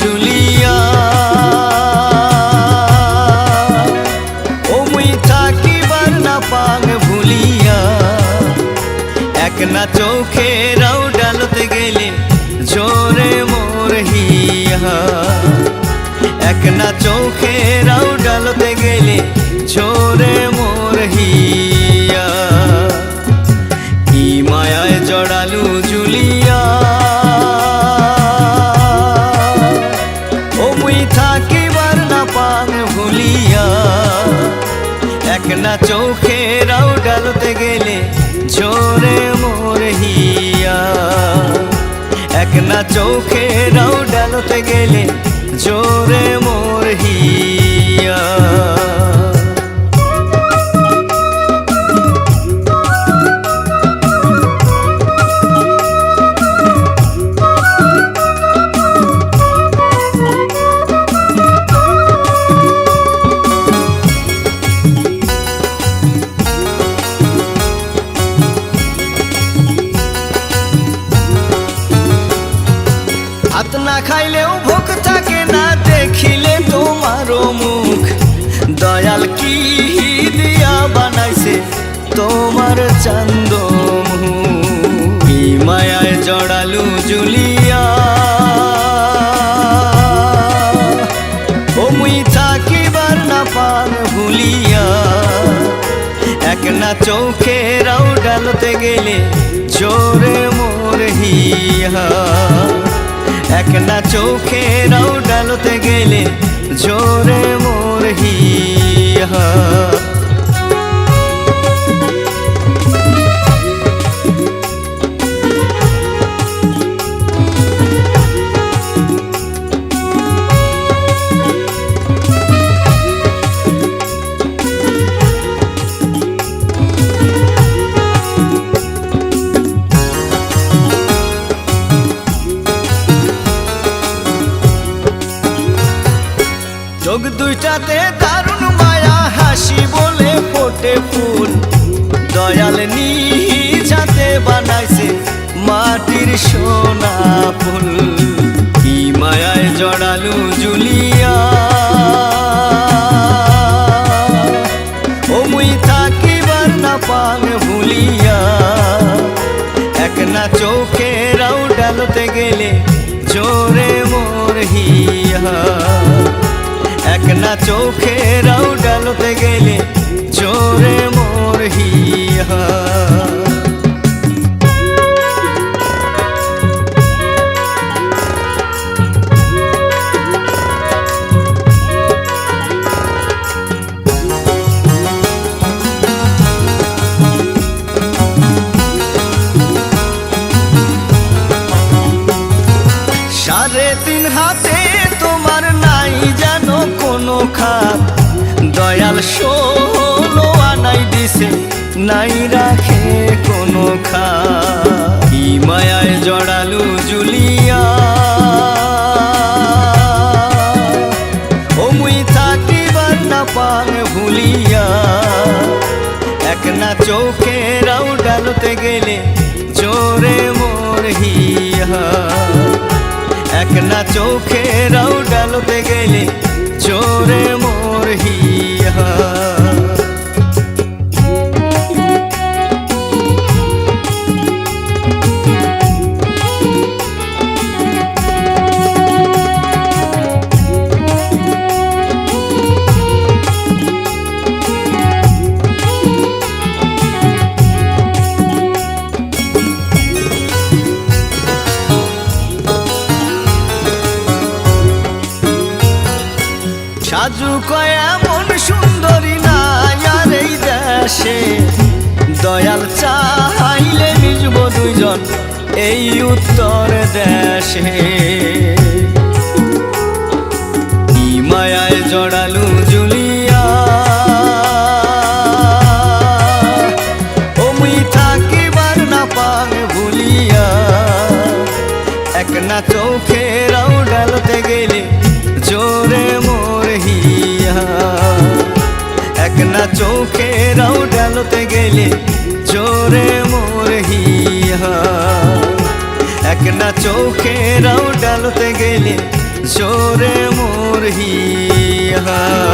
Julia. ও মুই থাকিবার না ভুলিয়া। চোখে রাউ ডালতে গেলে জোরে মোর এক না চোখে রাউ ডালতে গেলে জোরে মোর হিয়া। মুই থাকিবার না পান ভুলিয়া। এক না চোখে রাউ ডালতে গেলে জোরে মোর হিয়া এক না চোখে রাউ ডালতে গেলে জোরে মোর ভাত না খাইলেও ভোগ থাকে না দেখিলে তোমারও মুখ। দয়াল কি দিয়া বানাইছে তোমার চান্দ মায়ায় জড়ালু জুলিয়া। ও মুই থাকিবার না পান ভুলিয়া। এক না চোখে রাউ ডালতে গেলে জোরে মোর হিয়া। এক না চোখে রাও ডালতে গেলে জোরে মোর হিয়া চোখ দুইটাতে দারুণ মায়া, হাসি বলে ফোটে ফুল। দয়াল নিজাতে বানাইছে মাটির সোনা ফুল। কি মায়ায় জড়ালু জুলিয়া। ও মুই থাকিবার না ভুলিয়া। এক না চোখে রাউ ডালতে গেলে জোরে মোর হিয়া। এক না চোখে রাউ ডালতে গেলে চোরে মোর হিয়া। নাই রাখে কোনো খা কি মায়ায় জড়ালু জুলিয়া। ও মুই থাকিবার না ভুলিয়া। এক না চোখে রাউ ডালতে গেলে জোরে মোর হিয়া। এক না চোখে রাউ ডালতে গেলে জোরে কয় এমন সুন্দরী নাই আর এই দেশে। দয়াল চাইলে মিজব দুইজন এই উত্তর দেশে। মায়ায় জড়ালু জুলিয়া। ও মুই থাকিবার না পাং ভুলিয়া। এক না চোখে এক না চোখে রাউ ডালতে গেলে জোরে মোর হিয়া। এক না চোখের ডালতে গেলে জোরে মোর হিয়া।